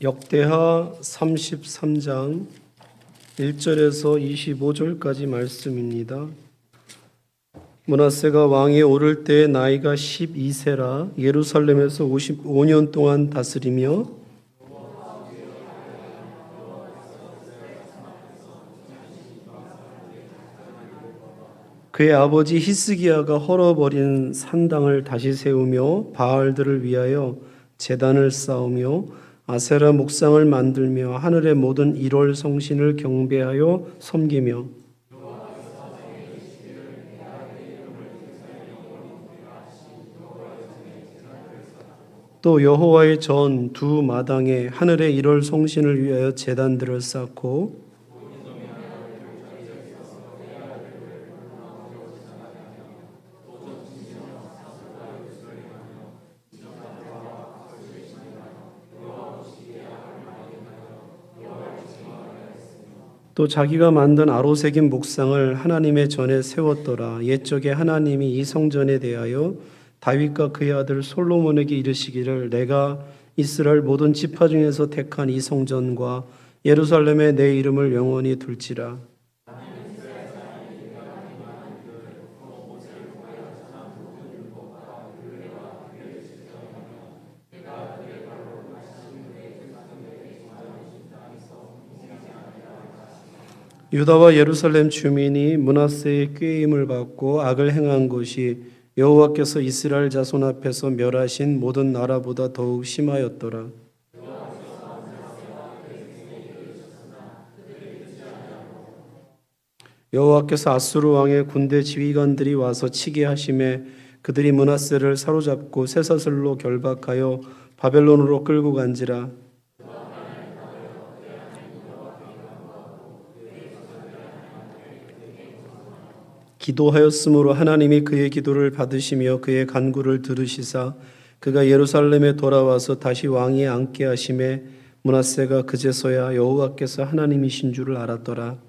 역대하 33장 1절에서 25절까지 말씀입니다. 문하세가 왕에 오를 때 나이가 12세라 예루살렘에서 55년 동안 다스리며 그의 아버지 히스기야가 헐어버린 산당을 다시 세우며 바알들을 위하여 제단을 쌓으며 아세라 목상을 만들며 하늘의 모든 일월 성신을 경배하여 섬기며 또 여호와의 전 두 마당에 하늘의 일월 성신을 위하여 제단들을 쌓고 또 자기가 만든 아로새긴 목상을 하나님의 전에 세웠더라. 옛적에 하나님이 이 성전에 대하여 다윗과 그의 아들 솔로몬에게 이르시기를 내가 이스라엘 모든 지파 중에서 택한 이 성전과 예루살렘에 내 이름을 영원히 둘지라. 유다와 예루살렘 주민이 문하세의 꾀임을 받고 악을 행한 것이 여호와께서 이스라엘 자손 앞에서 멸하신 모든 나라보다 더욱 심하였더라. 여호와께서 아수르 왕의 군대 지휘관들이 와서 치게 하심에 그들이 문하세를 사로잡고 쇠사슬로 결박하여 바벨론으로 끌고 간지라 기도하였으므로 하나님이 그의 기도를 받으시며 그의 간구를 들으시사 그가 예루살렘에 돌아와서 다시 왕위에 앉게 하심에 문하세가 그제서야 여호와께서 하나님이신 줄을 알았더라.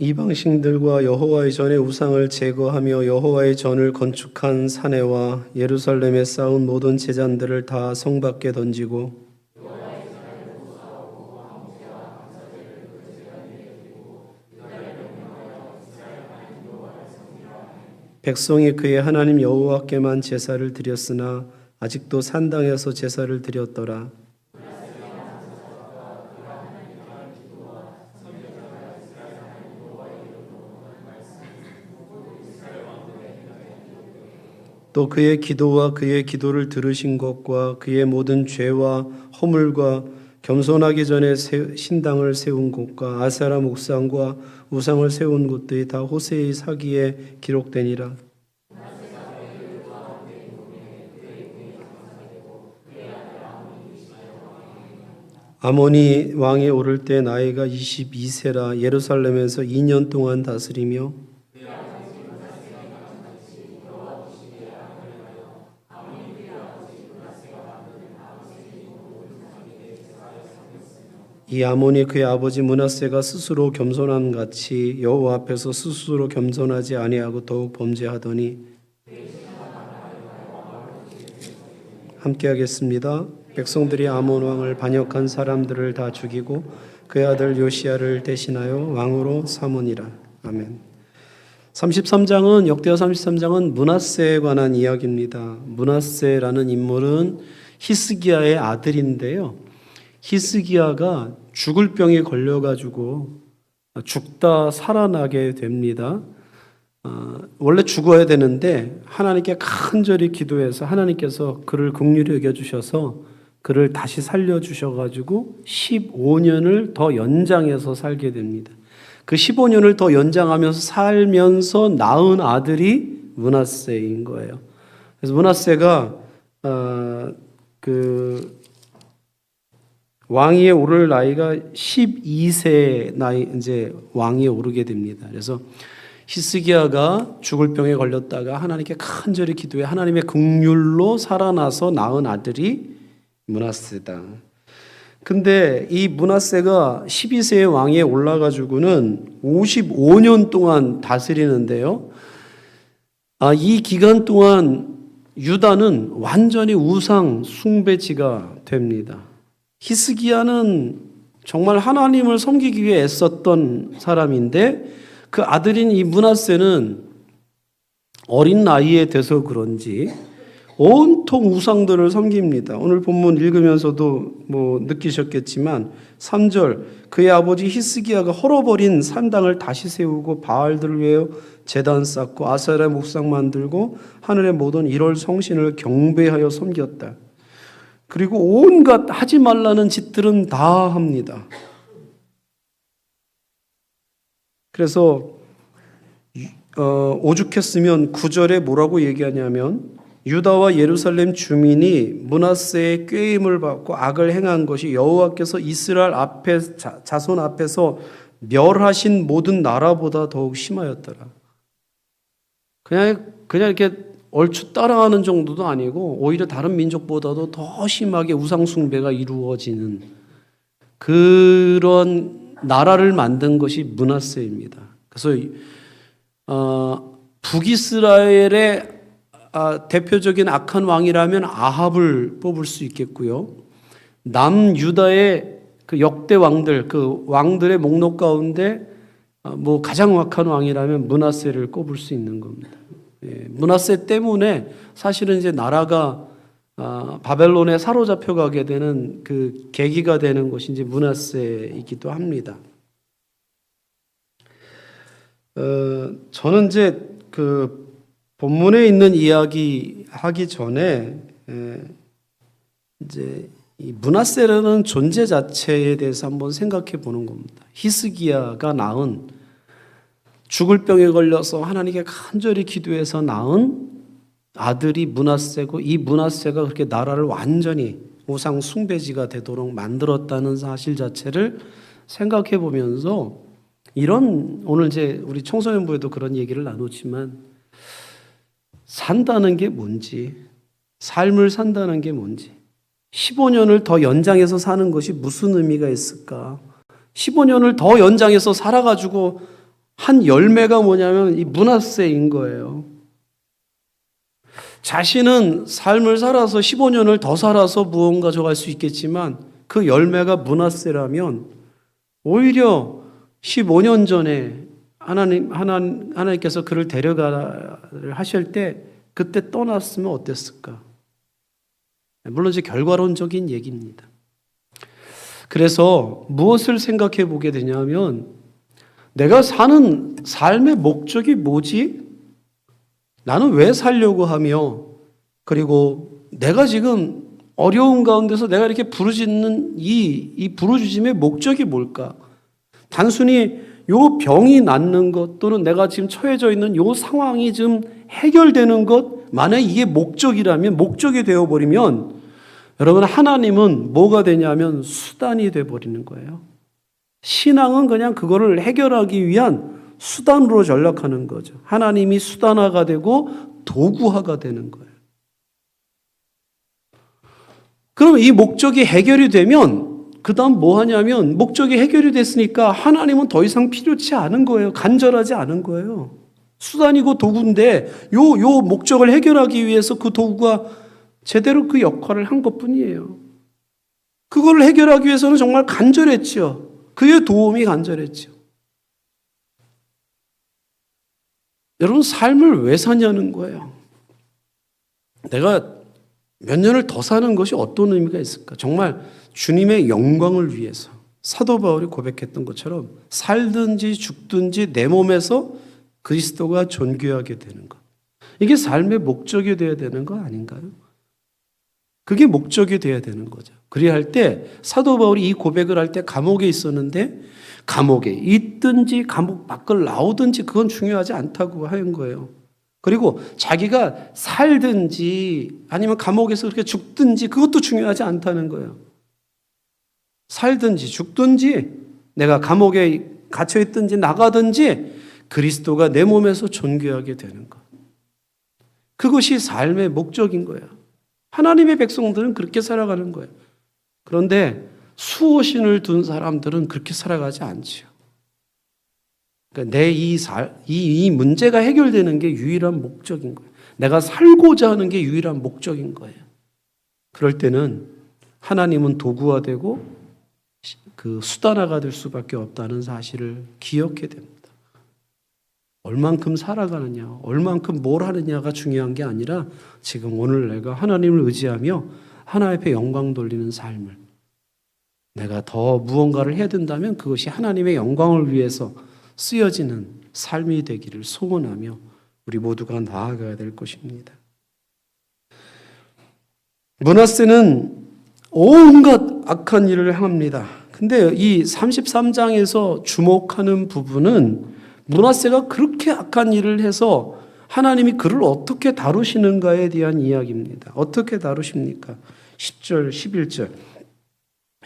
이방신들과 여호와의 전의 우상을 제거하며 여호와의 전을 건축한 사내와 예루살렘에 쌓은 모든 제잔들을 다 성 밖에 던지고 백성이 그의 하나님 여호와께만 제사를 드렸으나 아직도 산당에서 제사를 드렸더라. 또 그의 기도와 그의 기도를 들으신 것과 그의 모든 죄와 허물과 겸손하기 전에 세- 신당을 세운 곳과 아세라 목상과 우상을 세운 곳들이 다 호세의 사기에 기록되니라. 아모니 왕이 오를 때 나이가 22세라 예루살렘에서 2년 동안 다스리며 이 아몬이 그의 아버지 문하세가 스스로 겸손함 같이 여호와 앞에서 스스로 겸손하지 아니하고 더욱 범죄하더니 함께 하겠습니다. 백성들이 아몬 왕을 반역한 사람들을 다 죽이고 그의 아들 요시야를 대신하여 왕으로 삼으니라. 아멘. 33장은 역대하 33장은 문하세에 관한 이야기입니다. 문하세라는 인물은 히스기야의 아들인데요. 히스기야가 죽을 병에 걸려가지고 죽다 살아나게 됩니다. 어, 원래 죽어야 되는데 하나님께 간절히 기도해서 하나님께서 그를 긍휼히 여겨 주셔서 그를 다시 살려 주셔가지고 15년을 더 연장해서 살게 됩니다. 그 15년을 더 연장하면서 살면서 낳은 아들이 문하세인 거예요. 그래서 문하세가 어, 그 왕위에 오를 나이가 12세 나이 이제 왕위에 오르게 됩니다. 그래서 히스기야가 죽을 병에 걸렸다가 하나님께 간절히 기도해 하나님의 긍휼로 살아나서 낳은 아들이 문하세다. 근데 이 문하세가 12세의 왕에 올라가지고는 55년 동안 다스리는데요. 아, 이 기간 동안 유다는 완전히 우상 숭배지가 됩니다. 히스기야는 정말 하나님을 섬기기 위해 애썼던 사람인데 그 아들인 이 문하세는 어린 나이에 돼서 그런지 온통 우상들을 섬깁니다. 오늘 본문 읽으면서도 뭐 느끼셨겠지만 3절 그의 아버지 히스기야가 헐어버린 산당을 다시 세우고 바알들을 위해 제단 쌓고 아세라 목상 만들고 하늘의 모든 일월 성신을 경배하여 섬겼다. 그리고 온갖 하지 말라는 짓들은 다 합니다. 그래서 어, 오죽했으면 구절에 뭐라고 얘기하냐면 유다와 예루살렘 주민이 문하세의 꾀임을 받고 악을 행한 것이 여호와께서 이스라엘 앞에 자, 자손 앞에서 멸하신 모든 나라보다 더욱 심하였더라. 그냥 그냥 이렇게 얼추 따라하는 정도도 아니고 오히려 다른 민족보다도 더 심하게 우상 숭배가 이루어지는 그런 나라를 만든 것이 문하세입니다. 그래서 어, 북이스라엘의 아, 대표적인 악한 왕이라면 아합을 뽑을 수 있겠고요. 남유다의 그 역대 왕들, 그 왕들의 목록 가운데 아, 뭐 가장 악한 왕이라면 문하세를 꼽을 수 있는 겁니다. 예, 문하세 때문에 사실은 이제 나라가 아, 바벨론에 사로잡혀 가게 되는 그 계기가 되는 것이 이제 문하세이기도 합니다. 어, 저는 이제 그 본문에 있는 이야기 하기 전에 에, 이제 이 문하세라는 존재 자체에 대해서 한번 생각해 보는 겁니다. 히스기야가 낳은 죽을 병에 걸려서 하나님께 간절히 기도해서 낳은 아들이 문하세고 이 문하세가 그렇게 나라를 완전히 우상 숭배지가 되도록 만들었다는 사실 자체를 생각해 보면서 이런 오늘 이제 우리 청소년부에도 그런 얘기를 나누지만 산다는 게 뭔지 삶을 산다는 게 뭔지 15년을 더 연장해서 사는 것이 무슨 의미가 있을까? 15년을 더 연장해서 살아가지고 한 열매가 뭐냐면 이 문화세인 거예요. 자신은 삶을 살아서 15년을 더 살아서 무언가 저갈 수 있겠지만 그 열매가 문화세라면 오히려 15년 전에 하나님, 하나님, 하나님께서 그를 데려가 하실 때 그때 떠났으면 어땠을까? 물론 이제 결과론적인 얘기입니다. 그래서 무엇을 생각해 보게 되냐면 내가 사는 삶의 목적이 뭐지? 나는 왜 살려고 하며 그리고 내가 지금 어려운 가운데서 내가 이렇게 부르짖는 이, 이 부르짖음의 목적이 뭘까? 단순히 요 병이 낫는 것 또는 내가 지금 처해져 있는 요 상황이 좀 해결되는 것 만약 이게 목적이라면 목적이 되어 버리면 여러분 하나님은 뭐가 되냐면 수단이 돼 버리는 거예요. 신앙은 그냥 그거를 해결하기 위한 수단으로 전락하는 거죠. 하나님이 수단화가 되고 도구화가 되는 거예요. 그럼 이 목적이 해결이 되면 그 다음 뭐 하냐면 목적이 해결이 됐으니까 하나님은 더 이상 필요치 않은 거예요. 간절하지 않은 거예요. 수단이고 도구인데 요, 요 목적을 해결하기 위해서 그 도구가 제대로 그 역할을 한 것 뿐이에요. 그걸 해결하기 위해서는 정말 간절했죠. 그의 도움이 간절했죠. 여러분, 삶을 왜 사냐는 거예요. 내가 몇 년을 더 사는 것이 어떤 의미가 있을까? 정말 주님의 영광을 위해서 사도 바울이 고백했던 것처럼 살든지 죽든지 내 몸에서 그리스도가 존귀하게 되는 것. 이게 삶의 목적이 되어야 되는 거 아닌가요? 그게 목적이 되어야 되는 거죠. 그리야 할 때 사도 바울이 이 고백을 할 때 감옥에 있었는데 감옥에 있든지 감옥 밖을 나오든지 그건 중요하지 않다고 하는 거예요. 그리고 자기가 살든지 아니면 감옥에서 그렇게 죽든지 그것도 중요하지 않다는 거예요. 살든지 죽든지 내가 감옥에 갇혀 있든지 나가든지 그리스도가 내 몸에서 존귀하게 되는 것. 그것이 삶의 목적인 거예요. 하나님의 백성들은 그렇게 살아가는 거예요. 그런데 수호신을 둔 사람들은 그렇게 살아가지 않지요. 그러니까 내이 이, 이 문제가 해결되는 게 유일한 목적인 거예요. 내가 살고자 하는 게 유일한 목적인 거예요. 그럴 때는 하나님은 도구가 되고 그 수단화가 될 수밖에 없다는 사실을 기억해야 됩니다. 얼만큼 살아가느냐, 얼만큼 뭘 하느냐가 중요한 게 아니라 지금 오늘 내가 하나님을 의지하며 하나님 앞에 영광 돌리는 삶을 내가 더 무언가를 해야 된다면 그것이 하나님의 영광을 위해서 쓰여지는 삶이 되기를 소원하며 우리 모두가 나아가야 될 것입니다. 문하세는 온갖 악한 일을 행합니다. 근데 이 33장에서 주목하는 부분은 문하세가 그렇게 악한 일을 해서 하나님이 그를 어떻게 다루시는가에 대한 이야기입니다. 어떻게 다루십니까? 10절, 11절.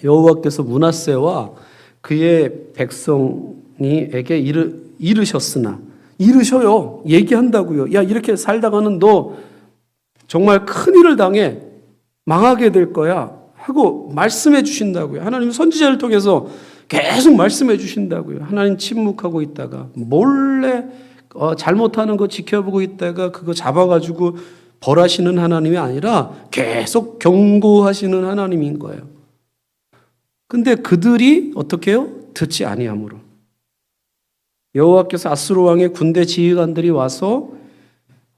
여호와께서 문하세와 그의 백성이에게 이르, 이르셨으나 이르셔요. 얘기한다고요. 야 이렇게 살다가는 너 정말 큰 일을 당해 망하게 될 거야 하고 말씀해 주신다고요. 하나님 선지자를 통해서 계속 말씀해 주신다고요. 하나님 침묵하고 있다가 몰래 어, 잘못하는 거 지켜보고 있다가 그거 잡아가지고 벌하시는 하나님이 아니라 계속 경고하시는 하나님인 거예요. 근데 그들이 어떻게 해요? 듣지 아니함으로. 여호와께서 아스로 왕의 군대 지휘관들이 와서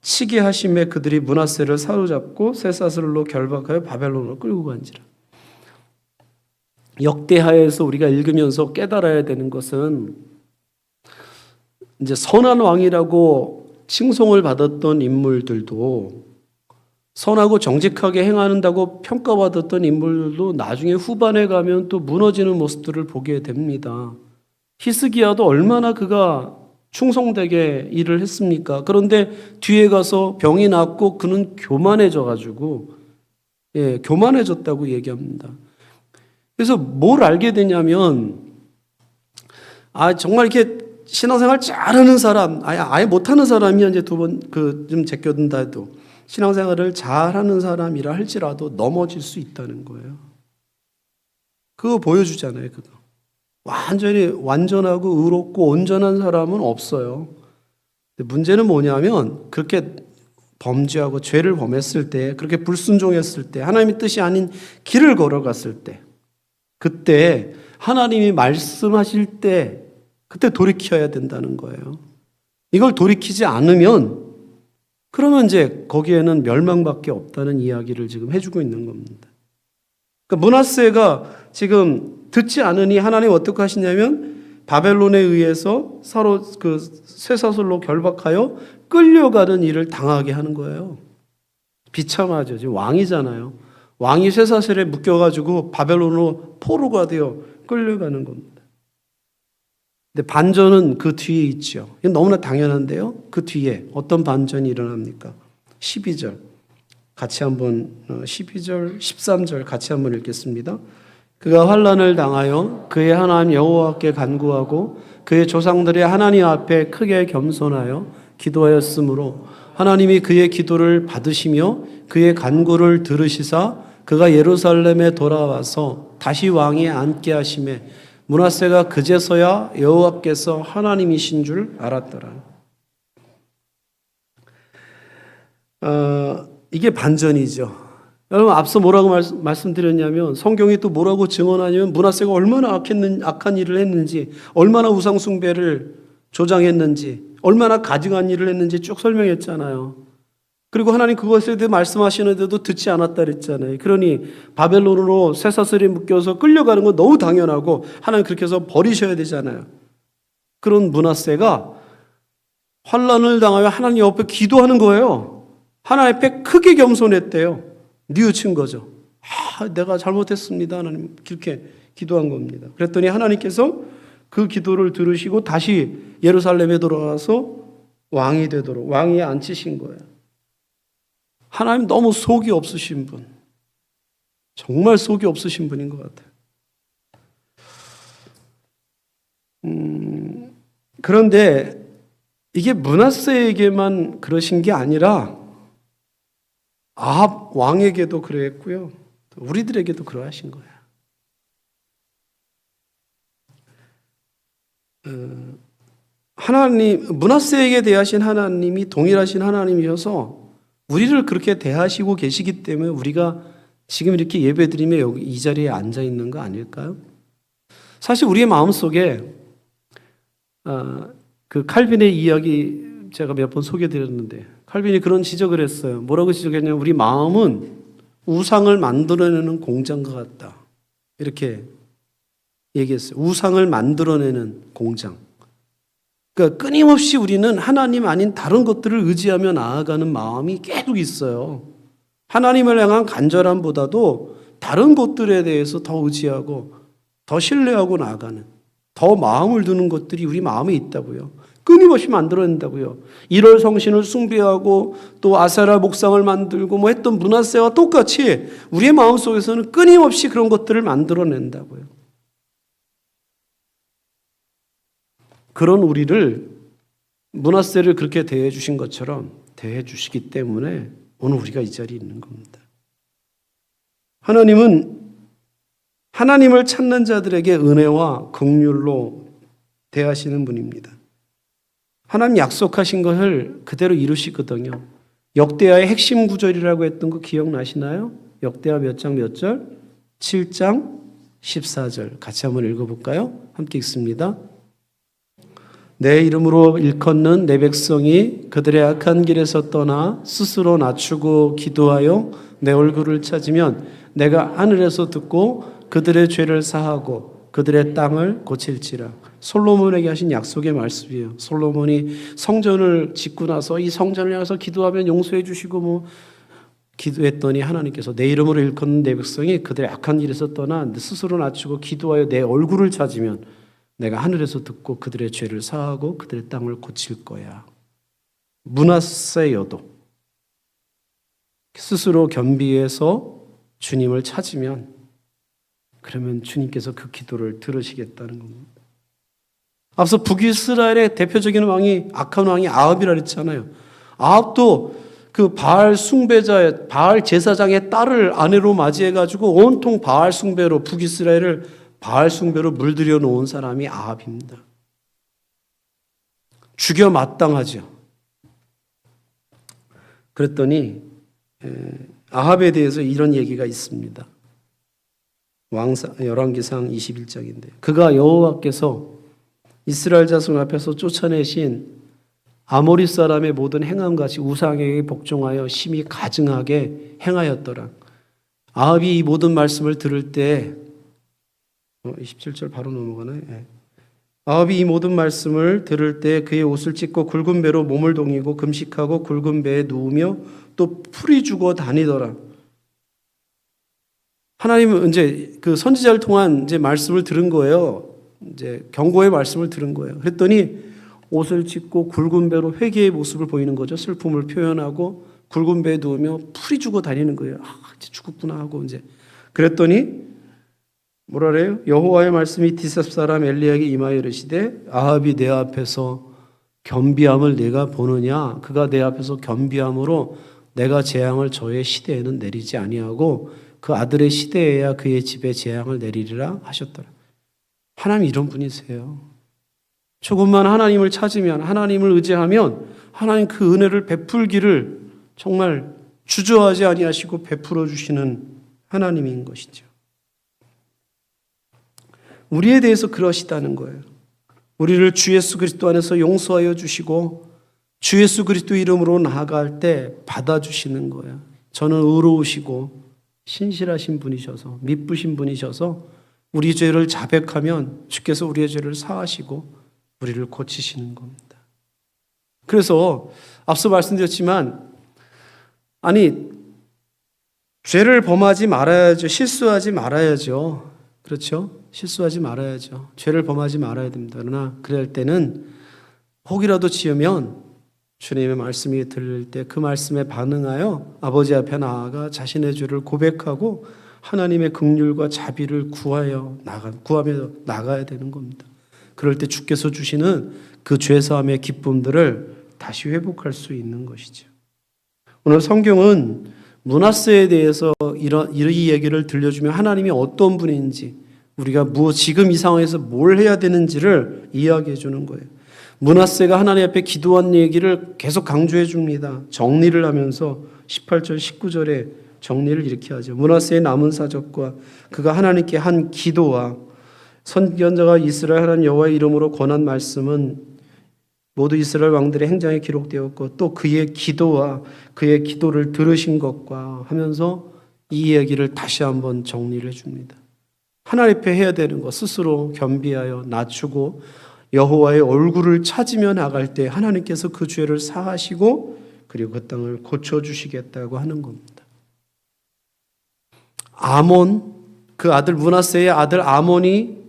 치게 하심에 그들이 문하세를 사로잡고 쇠사슬로 결박하여 바벨론으로 끌고 간지라. 역대하에서 우리가 읽으면서 깨달아야 되는 것은 이제 선한 왕이라고 칭송을 받았던 인물들도 선하고 정직하게 행한다고 평가받았던 인물들도 나중에 후반에 가면 또 무너지는 모습들을 보게 됩니다. 히스기야도 얼마나 그가 충성되게 일을 했습니까? 그런데 뒤에 가서 병이 났고 그는 교만해져 가지고 예, 교만해졌다고 얘기합니다. 그래서 뭘 알게 되냐면 아 정말 이렇게 신앙생활 잘하는 사람, 아예 아예 못하는 사람이 이제 두 번 그 좀 제껴든다 해도 신앙생활을 잘하는 사람이라 할지라도 넘어질 수 있다는 거예요. 그거 보여주잖아요, 그거. 완전히 완전하고 의롭고 온전한 사람은 없어요. 문제는 뭐냐면 그렇게 범죄하고 죄를 범했을 때, 그렇게 불순종했을 때, 하나님의 뜻이 아닌 길을 걸어갔을 때, 그때 하나님이 말씀하실 때, 그때 돌이켜야 된다는 거예요. 이걸 돌이키지 않으면, 그러면 이제 거기에는 멸망밖에 없다는 이야기를 지금 해주고 있는 겁니다. 그러니까 문하세가 지금 듣지 않으니 하나님 어떻게 하시냐면 바벨론에 의해서 사로 그 쇠사슬로 결박하여 끌려가는 일을 당하게 하는 거예요. 비참하죠. 지금 왕이잖아요. 왕이 쇠사슬에 묶여가지고 바벨론으로 포로가 되어 끌려가는 겁니다. 근데 반전은 그 뒤에 있죠. 이건 너무나 당연한데요. 그 뒤에 어떤 반전이 일어납니까? 12절. 같이 한번 12절, 13절 같이 한번 읽겠습니다. 그가 환란을 당하여 그의 하나님 여호와께 간구하고 그의 조상들의 하나님 앞에 크게 겸손하여 기도하였으므로 하나님이 그의 기도를 받으시며 그의 간구를 들으시사 그가 예루살렘에 돌아와서 다시 왕에 앉게 하심에 문하세가 그제서야 여호와께서 하나님이신 줄 알았더라. 어, 이게 반전이죠. 여러분 앞서 뭐라고 말씀, 드렸냐면 성경이 또 뭐라고 증언하냐면 문하세가 얼마나 악했는, 악한 일을 했는지 얼마나 우상 숭배를 조장했는지 얼마나 가증한 일을 했는지 쭉 설명했잖아요. 그리고 하나님 그것에 대해 말씀하시는데도 듣지 않았다 그랬잖아요. 그러니 바벨론으로 쇠사슬에 묶여서 끌려가는 건 너무 당연하고 하나님 그렇게 해서 버리셔야 되잖아요. 그런 문하세가 환란을 당하여 하나님 옆에 기도하는 거예요. 하나님 앞에 크게 겸손했대요. 뉘우친 거죠. 아, 내가 잘못했습니다. 하나님 그렇게 기도한 겁니다. 그랬더니 하나님께서 그 기도를 들으시고 다시 예루살렘에 돌아와서 왕이 되도록 왕위에 앉히신 거예요. 하나님 너무 속이 없으신 분. 정말 속이 없으신 분인 것 같아요. 음, 그런데 이게 문하세에게만 그러신 게 아니라 아합 왕에게도 그랬고요. 우리들에게도 그러하신 거예요. 어, 하나님 문하세에게 대하신 하나님이 동일하신 하나님이어서 우리를 그렇게 대하시고 계시기 때문에 우리가 지금 이렇게 예배드리며 여기 이 자리에 앉아 있는 거 아닐까요? 사실 우리의 마음 속에 아, 그 칼빈의 이야기 제가 몇 번 소개드렸는데 칼빈이 그런 지적을 했어요. 뭐라고 지적했냐면 우리 마음은 우상을 만들어내는 공장과 같다. 이렇게 얘기했어요. 우상을 만들어내는 공장. 그러니까 끊임없이 우리는 하나님 아닌 다른 것들을 의지하며 나아가는 마음이 계속 있어요. 하나님을 향한 간절함보다도 다른 것들에 대해서 더 의지하고 더 신뢰하고 나아가는 더 마음을 두는 것들이 우리 마음에 있다고요. 끊임없이 만들어낸다고요. 일월 성신을 숭배하고 또 아세라 목상을 만들고 뭐 했던 문화세와 똑같이 우리의 마음 속에서는 끊임없이 그런 것들을 만들어낸다고요. 그런 우리를 문화세를 그렇게 대해 주신 것처럼 대해 주시기 때문에 오늘 우리가 이 자리에 있는 겁니다. 하나님은 하나님을 찾는 자들에게 은혜와 긍휼로 대하시는 분입니다. 하나님 약속하신 것을 그대로 이루시거든요. 역대하의 핵심 구절이라고 했던 거 기억나시나요? 역대하 몇 장 몇 절? 7장 14절. 같이 한번 읽어볼까요? 함께 읽습니다. 내 이름으로 일컫는 내 백성이 그들의 악한 길에서 떠나 스스로 낮추고 기도하여 내 얼굴을 찾으면 내가 하늘에서 듣고 그들의 죄를 사하고 그들의 땅을 고칠지라. 솔로몬에게 하신 약속의 말씀이에요. 솔로몬이 성전을 짓고 나서 이 성전을 향해서 기도하면 용서해 주시고 뭐 기도했더니 하나님께서 내 이름으로 일컫는 내 백성이 그들의 악한 길에서 떠나 스스로 낮추고 기도하여 내 얼굴을 찾으면 내가 하늘에서 듣고 그들의 죄를 사하고 그들의 땅을 고칠 거야. 문하세여도 스스로 겸비해서 주님을 찾으면 그러면 주님께서 그 기도를 들으시겠다는 겁니다. 앞서 북이스라엘의 대표적인 왕이 악한 왕이 아합이라 그랬잖아요. 아합도 그 바알 숭배자의 바알 제사장의 딸을 아내로 맞이해 가지고 온통 바알 숭배로 북이스라엘을 바알 숭배로 물들여 놓은 사람이 아합입니다. 죽여 마땅하죠. 그랬더니 아합에 대해서 이런 얘기가 있습니다. 왕사 열왕기상 21장인데 그가 여호와께서 이스라엘 자손 앞에서 쫓아내신 아모리 사람의 모든 행함같이 우상에게 복종하여 심히 가증하게 행하였더라. 아합이 이 모든 말씀을 들을 때 어, 27절 바로 넘어가네. 예. 아합이 이 모든 말씀을 들을 때 그의 옷을 찢고 굵은 배로 몸을 동이고 금식하고 굵은 배에 누우며 또 풀이 죽어 다니더라. 하나님은 이제 그 선지자를 통한 이제 말씀을 들은 거예요. 이제 경고의 말씀을 들은 거예요. 그랬더니 옷을 찢고 굵은 배로 회개의 모습을 보이는 거죠. 슬픔을 표현하고 굵은 배에 누우며 풀이 죽어 다니는 거예요. 아, 이제 죽었구나 하고 이제 그랬더니 뭐라 그래요? 여호와의 말씀이 디셉 사람 엘리야에게 임하여 이르시되 아합이 내 앞에서 겸비함을 내가 보느냐 그가 내 앞에서 겸비함으로 내가 재앙을 저의 시대에는 내리지 아니하고 그 아들의 시대에야 그의 집에 재앙을 내리리라 하셨더라. 하나님 이런 분이세요. 조금만 하나님을 찾으면 하나님을 의지하면 하나님 그 은혜를 베풀기를 정말 주저하지 아니하시고 베풀어 주시는 하나님인 것이죠. 우리에 대해서 그러시다는 거예요. 우리를 주 예수 그리스도 안에서 용서하여 주시고 주 예수 그리스도 이름으로 나아갈 때 받아주시는 거예요. 저는 의로우시고 신실하신 분이셔서 미쁘신 분이셔서 우리 죄를 자백하면 주께서 우리의 죄를 사하시고 우리를 고치시는 겁니다. 그래서 앞서 말씀드렸지만 아니 죄를 범하지 말아야죠. 실수하지 말아야죠. 그렇죠? 실수하지 말아야죠. 죄를 범하지 말아야 됩니다. 그러나 그럴 때는 혹이라도 지으면 주님의 말씀이 들릴 때 그 말씀에 반응하여 아버지 앞에 나아가 자신의 죄를 고백하고 하나님의 긍휼과 자비를 구하여 나가 구하며 나가야 되는 겁니다. 그럴 때 주께서 주시는 그 죄 사함의 기쁨들을 다시 회복할 수 있는 것이죠. 오늘 성경은 문하스에 대해서 이런 이 얘기를 들려주며 하나님이 어떤 분인지 우리가 무엇 지금 이 상황에서 뭘 해야 되는지를 이야기해 주는 거예요. 문하세가 하나님 앞에 기도한 얘기를 계속 강조해 줍니다. 정리를 하면서 18절 19절에 정리를 이렇게 하죠. 문하세의 남은 사적과 그가 하나님께 한 기도와 선견자가 이스라엘 하나님 여호와의 이름으로 권한 말씀은 모두 이스라엘 왕들의 행장에 기록되었고 또 그의 기도와 그의 기도를 들으신 것과 하면서 이 이야기를 다시 한번 정리를 해 줍니다. 하나님 앞에 해야 되는 것 스스로 겸비하여 낮추고 여호와의 얼굴을 찾으며 나갈 때 하나님께서 그 죄를 사하시고 그리고 그 땅을 고쳐 주시겠다고 하는 겁니다. 아몬 그 아들 문하세의 아들 아몬이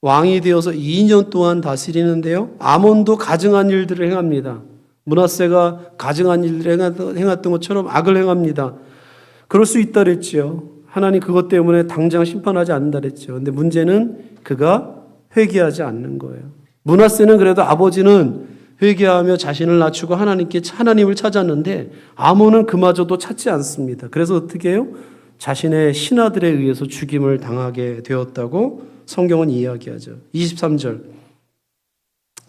왕이 되어서 2년 동안 다스리는데요. 아몬도 가증한 일들을 행합니다. 문하세가 가증한 일들을 행했던 것처럼 악을 행합니다. 그럴 수 있다 그랬지요. 하나님 그것 때문에 당장 심판하지 않는다 그랬죠. 근데 문제는 그가 회개하지 않는 거예요. 문하세는 그래도 아버지는 회개하며 자신을 낮추고 하나님께 하나님을 찾았는데 아몬은 그마저도 찾지 않습니다. 그래서 어떻게 해요? 자신의 신하들에 의해서 죽임을 당하게 되었다고 성경은 이야기하죠. 23절.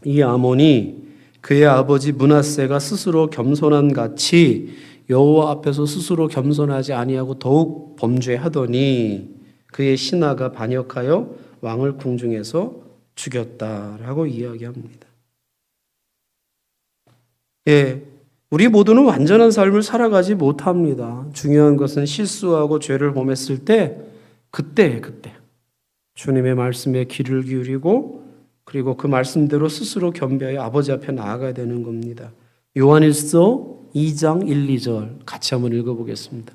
이 아몬이 그의 아버지 문하세가 스스로 겸손한 같이 여호와 앞에서 스스로 겸손하지 아니하고 더욱 범죄하더니 그의 신하가 반역하여 왕을 궁중에서 죽였다라고 이야기합니다. 예, 우리 모두는 완전한 삶을 살아가지 못합니다. 중요한 것은 실수하고 죄를 범했을 때 그때 그때 주님의 말씀에 귀를 기울이고 그리고 그 말씀대로 스스로 겸비하여 아버지 앞에 나아가야 되는 겁니다. 요한일서 2장 1, 2절 같이 한번 읽어보겠습니다.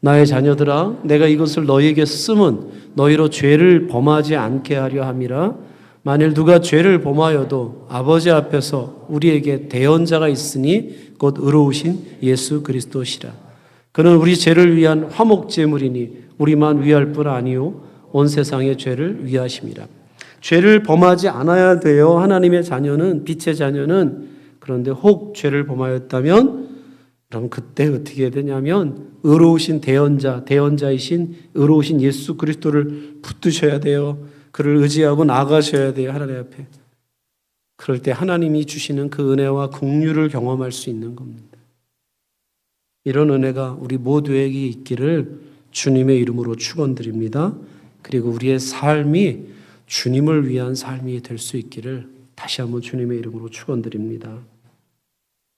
나의 자녀들아 내가 이것을 너희에게 쓰면 너희로 죄를 범하지 않게 하려 함이라. 만일 누가 죄를 범하여도 아버지 앞에서 우리에게 대언자가 있으니 곧 의로우신 예수 그리스도시라. 그는 우리 죄를 위한 화목 제물이니 우리만 위할 뿐 아니요 온 세상의 죄를 위하심이라. 죄를 범하지 않아야 돼요. 하나님의 자녀는 빛의 자녀는 그런데 혹 죄를 범하였다면 그럼 그때 어떻게 되냐면 의로우신 대언자, 대언자이신 의로우신 예수 그리스도를 붙드셔야 돼요. 그를 의지하고 나가셔야 돼요. 하나님 앞에. 그럴 때 하나님이 주시는 그 은혜와 긍휼을 경험할 수 있는 겁니다. 이런 은혜가 우리 모두에게 있기를 주님의 이름으로 축원드립니다. 그리고 우리의 삶이 주님을 위한 삶이 될 수 있기를 다시 한번 주님의 이름으로 축원드립니다.